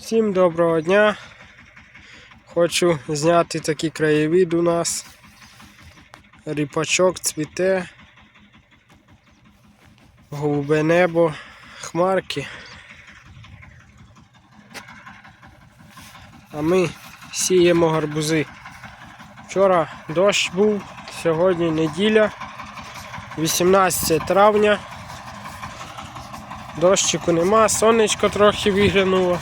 Всім доброго дня. Хочу зняти такий краєвид у нас. Ріпачок цвіте. Голубе небо, хмарки. А ми сіємо гарбузи. Вчора дощ був, сьогодні неділя, 18 травня. Дощику нема, сонечко трохи виглянуло.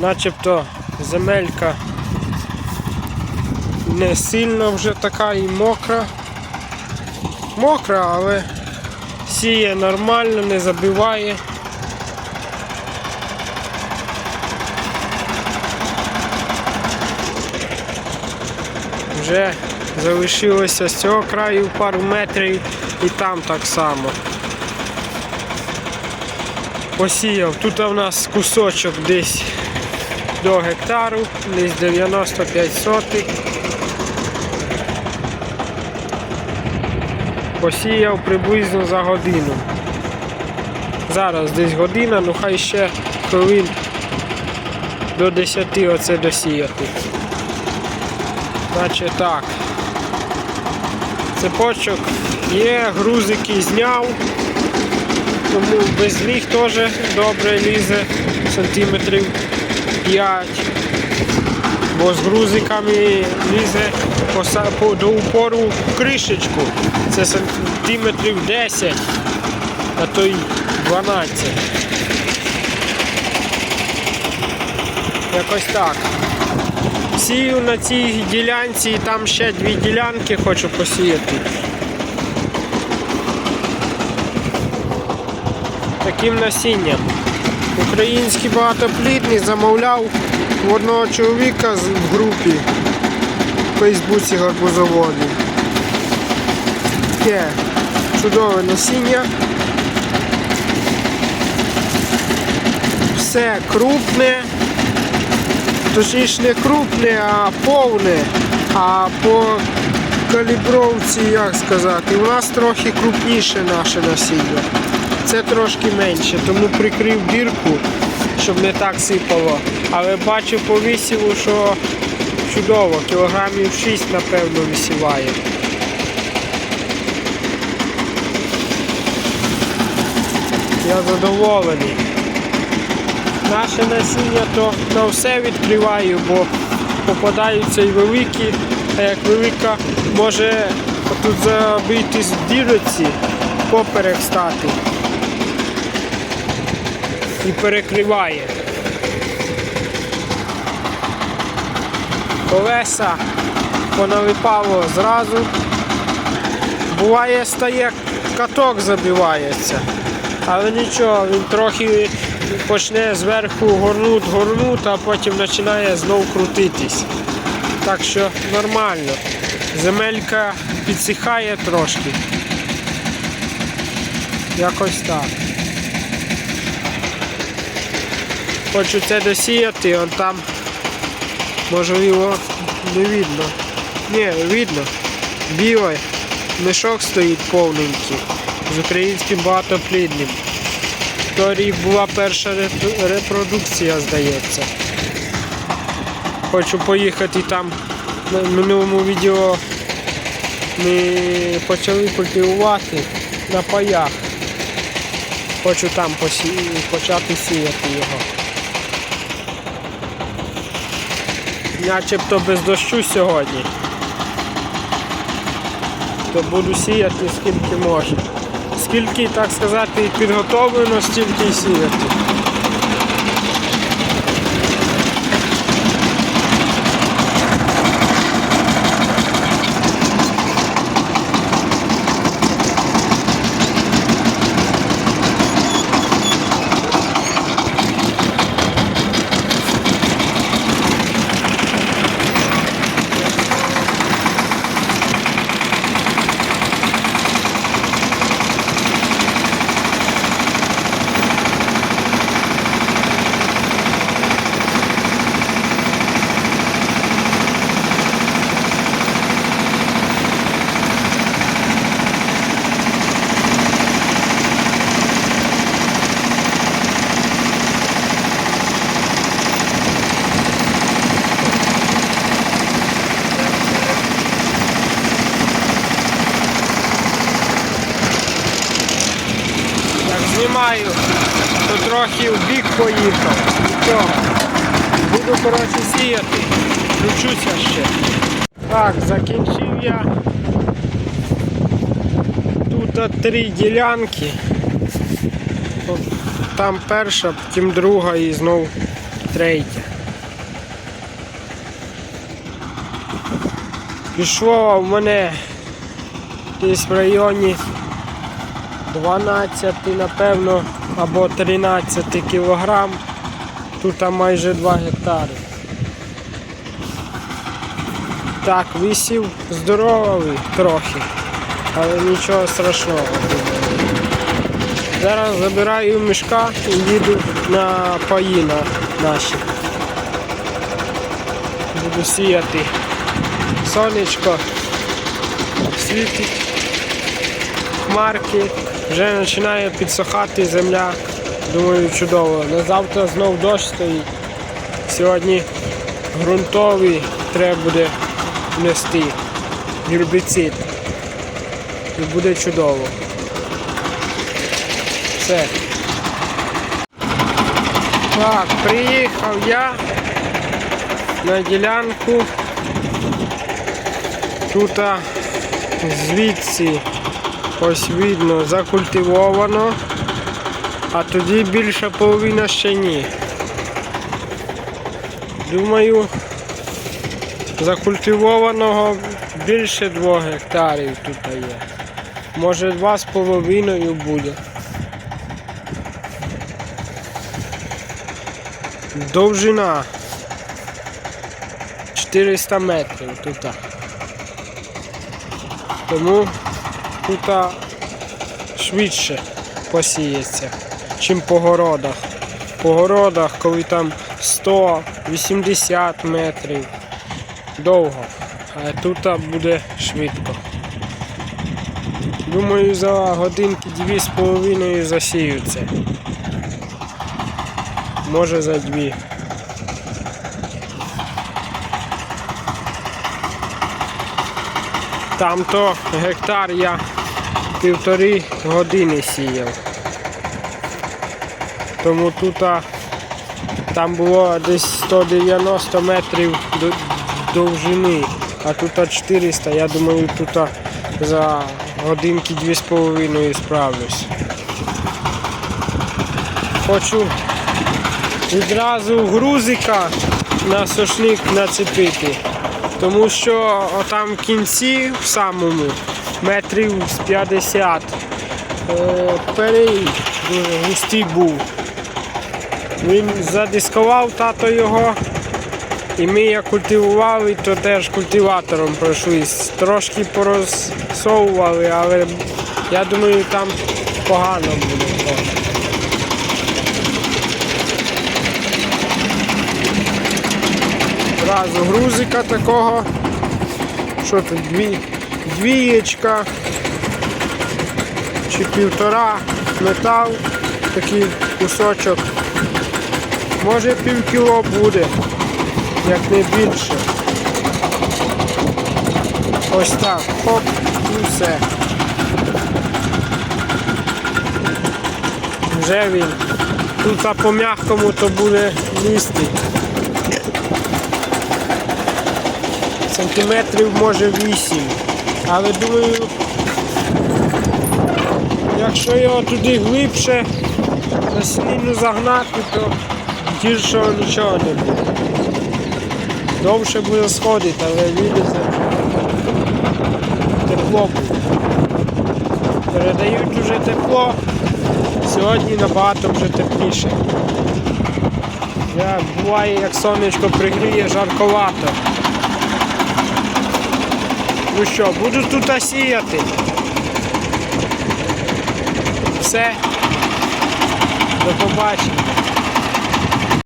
Начебто земелька не сильно вже така і мокра. Мокра, але сіє нормально, не забиває. Вже залишилося з цього краю пару метрів і там так само. Посіяв. Тут у нас кусочок десь до гектару, десь 95 сотих. Посіяв приблизно за годину. Зараз десь година, ну хай ще хвилин до 10 оце досіяти. Значить так. Цепочок є, грузики зняв, тому без них теж добре лізе сантиметрів 5. Бо з грузиками лізе до упору в кришечку. Це сантиметрів 10, а то й 12. Якось так. Сію на цій ділянці і там ще дві ділянки хочу посіяти. Таким насінням. Український багатоплідний замовляв в одного чоловіка в групі в Фейсбуці гарбузоводі. Таке чудове насіння. Все крупне. Точніше не крупне, а повне. А по калібровці, як сказати, у нас трохи крупніше наше насіння. Це трошки менше, тому прикрив дірку, щоб не так сипало. Але бачу по висіву, що чудово, кілограмів 6, напевно, висіває. Я задоволений. Наше насіння то на все відкриваю, бо попадаються і великі, а як велика може тут забитись в дірочці, поперек стати і перекриває. Колеса поналипало зразу. Буває стає каток забивається. Але нічого, він трохи почне зверху горнут, горнут, а потім починає знов крутитись. Так що нормально. Земелька підсихає трошки. Якось так. Хочу це досіяти, он там можливо не видно. Ні, видно. Білий мішок стоїть повненький з українським багатоплідним. То рік була перша репродукція, здається. Хочу поїхати там на минулому відео ми почали культивувати на паях. Хочу там посі... почати сіяти його. Начебто без дощу сьогодні. То буду сіяти скільки можна. Скільки, так сказати, підготовлено, стільки й сіяти. Трохи в бік поїхав. Нічого. Буду коротше сіяти. Включуся ще. Так, закінчив я. Тут три ділянки. Там перша, потім друга і знов третя. Пішло в мене десь в районі 12, напевно, або 13 кілограм. Тут майже 2 гектари. Так, висів здоровий трохи, але нічого страшного. Зараз забираю мішка і їду на паїна наші. Буду сіяти. Сонечко світить, хмарки, вже починає підсохати земля. Думаю, чудово. На завтра знов дощ стоїть. Сьогодні ґрунтовий треба буде внести гербіцид. І буде чудово. Все. Так, приїхав я на ділянку. Тут звідси ось видно закультивовано, а тоді більша половина ще ні. Думаю, закультивованого більше двох гектарів тут є. Може два з половиною буде. Довжина 400 метрів тут. Тому тут швидше посіється, чим по городах. По городах, коли там 100-80 метрів довго, а тут буде швидко. Думаю, за годинки дві з половиною засію це. Може за дві. Там то гектар я півтори години сіяв. Тому тут там було десь 190 метрів довжини, а тут а 400, я думаю, тут за годинки дві з половиною справлюсь. Хочу відразу грузика на сошник нацепити. Тому що там в кінці, в самому, метрів з 50, е, перей дуже густий був. Він задискував тато його, і ми як культивували, то теж культиватором пройшлись. Трошки порозсовували, але я думаю, там погано буде. трохи. Зразу грузика такого. Що тут? Дві, двієчка чи півтора метал, такий кусочок. Може пів кіло буде, як не більше. Ось так. Хоп, і все. Вже він. Тут по м'якому то буде лізти. сантиметрів може 8. Але думаю, якщо його туди глибше на сіну загнати, то гіршого нічого не буде. Довше буде сходити, але вилізе тепло буде. Передають вже тепло, сьогодні набагато вже тепліше. Я, буває, як сонечко пригріє, жарковато. Ну що, буду тут сіяти. Все. До побачення.